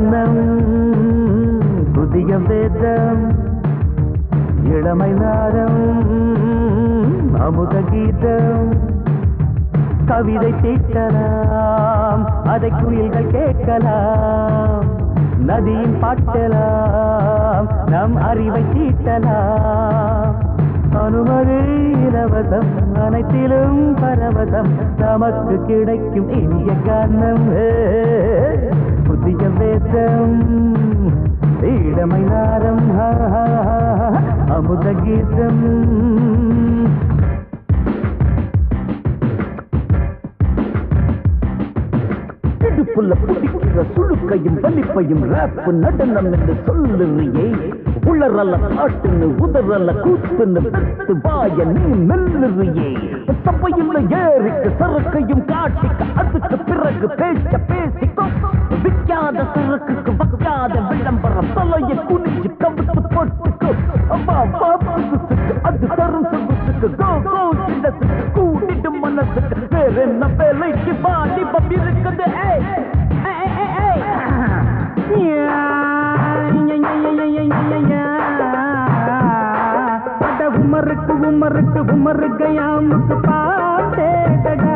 கானம் புதிய வேதம் இளமை நாரம் அமுத கீதம். கவிதை தீட்டலாம் அதை குயில்கள் கேட்கலாம் நதியின் பாட்டலாம் நம் அறிவை தீட்டலாம். அனுமதி இலவசம் அனைத்திலும் பரவசம் நமக்கு கிடைக்கும் இனிய காரணம் புதிய வேதம் இளமை நாரம் அமுத கீதம். இடுப்புள்ள புடிக்கிற சுழுக்கையும் வலிப்பையும் ரேப்பு நடனம் என்று சொல்லுறியே. உளறல காட்டுன்னு உதறல கூத்துன்னு பெத்து வாய நீ மெல்லுறியே. சபையில் ஏறிக்கு சரக்கையும் காட்டிக்க அதுக்கு பிறகு பேச்ச பேசிக்கோ. விற்காத சரக்குக்கு வைக்காத விளம்பரம். தலைய குனிஞ்சு கவித்து போட்டுக்கோ அம்மா பாப்புக்கு அது தரும் சொகுசுக்கு. கோ கோ இடத்துக்கு கூட்டிட்டு மனசுக்கு. வேற என்ன வேலைக்கு வாலிபம் இருக்குது. ஏய் ஏய், ஏய், ஏய், ஏய். உமருக்கு உமருக்கு உமருக்கு யாமுக்கு பாட்டேடா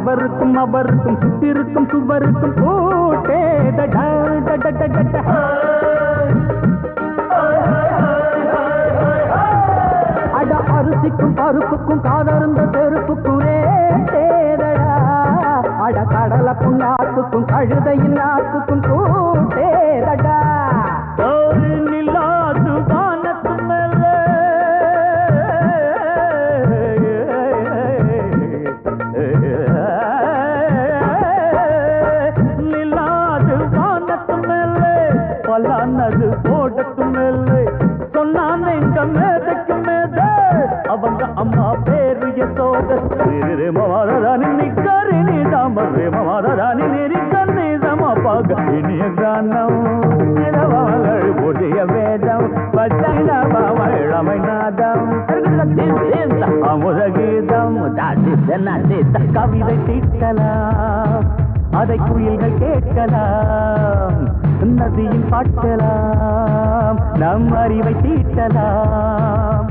அவருக்கும் அவருக்கும் சுத்திருக்கும் சுவருக்கும் போட்டேடா அட அரிசிக்கும் பருப்புக்கும் காதருந்த செருப்புக்கும் ரேடா அட கடலை புண்ணாக்குக்கும் கழுதையின் நாக்குக்கும் கூட்டே பேரு யசோத மாதாராணி நிக்காரி நீ தாம மாதாராணி நெறிக்கண்ணி தம பாக இனிய கானம் நிலவாங்கள் புதிய வேதம் பச்சை இளமை நாதம் அமுத கீதம் கவிதை தீட்டலாம் அதை குயில்கள் கேட்கலாம் நதியின் பாட்டலாம் நம் அறிவை தீட்டலாம்.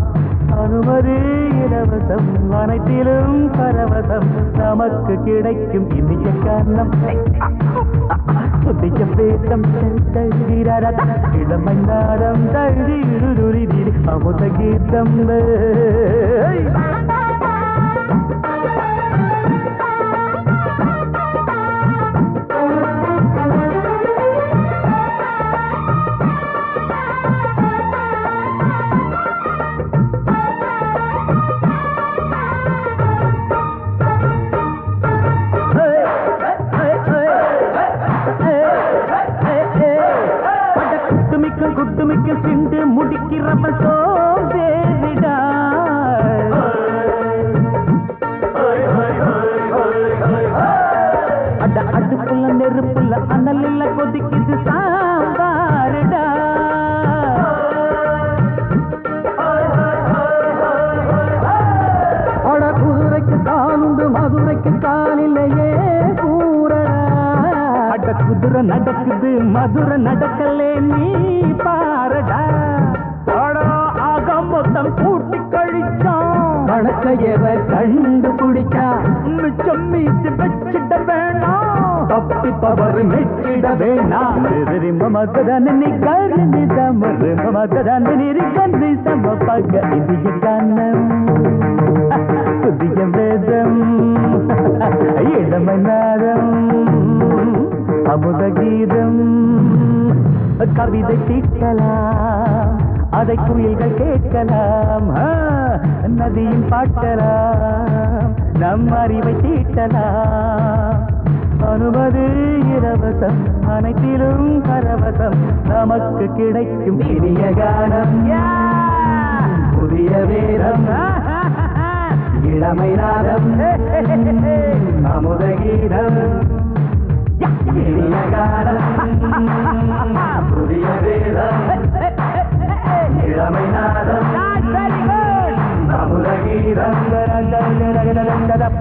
பரவசம் அனைத்திலும் பரவசம் நமக்கு கிடைக்கும் இனிய காரணம். புதிய பேசம் தழுகிறத இளமை நாரம் தழுதி அமுத கீதம் குட்டுமிக்க குட்டுமிக்க சிண்டு முடிக்கிறப்ப சோதேரிடா குதிரை நடக்குது மதுரை நடக்கலே நீ பாரடா. அட மொத்தம் கூட்டி கழிச்சான். கணக்கையவ கண்டுபிடிச்சா மிச்சம் மீச்சு வச்சிட வேணாம். தப்பி பவர் மெச்சிட வேணாம். மமதரன் நீ கருணி தமறு மமதரன் நீரி கண்ணி சம பக இந்திய கானம் புதிய வேதம் இளமை அமுத கீதம் கவிதை தீட்டலாம் அதை குயில்கள் கேட்கலாம் ஆ, நதியின் பாட்டலாம் நம் அறிவை தீட்டலாம். அனுமதி இலவசம் அனைத்திலும் பரவசம் நமக்கு கிடைக்கும் இனிய கானம். under the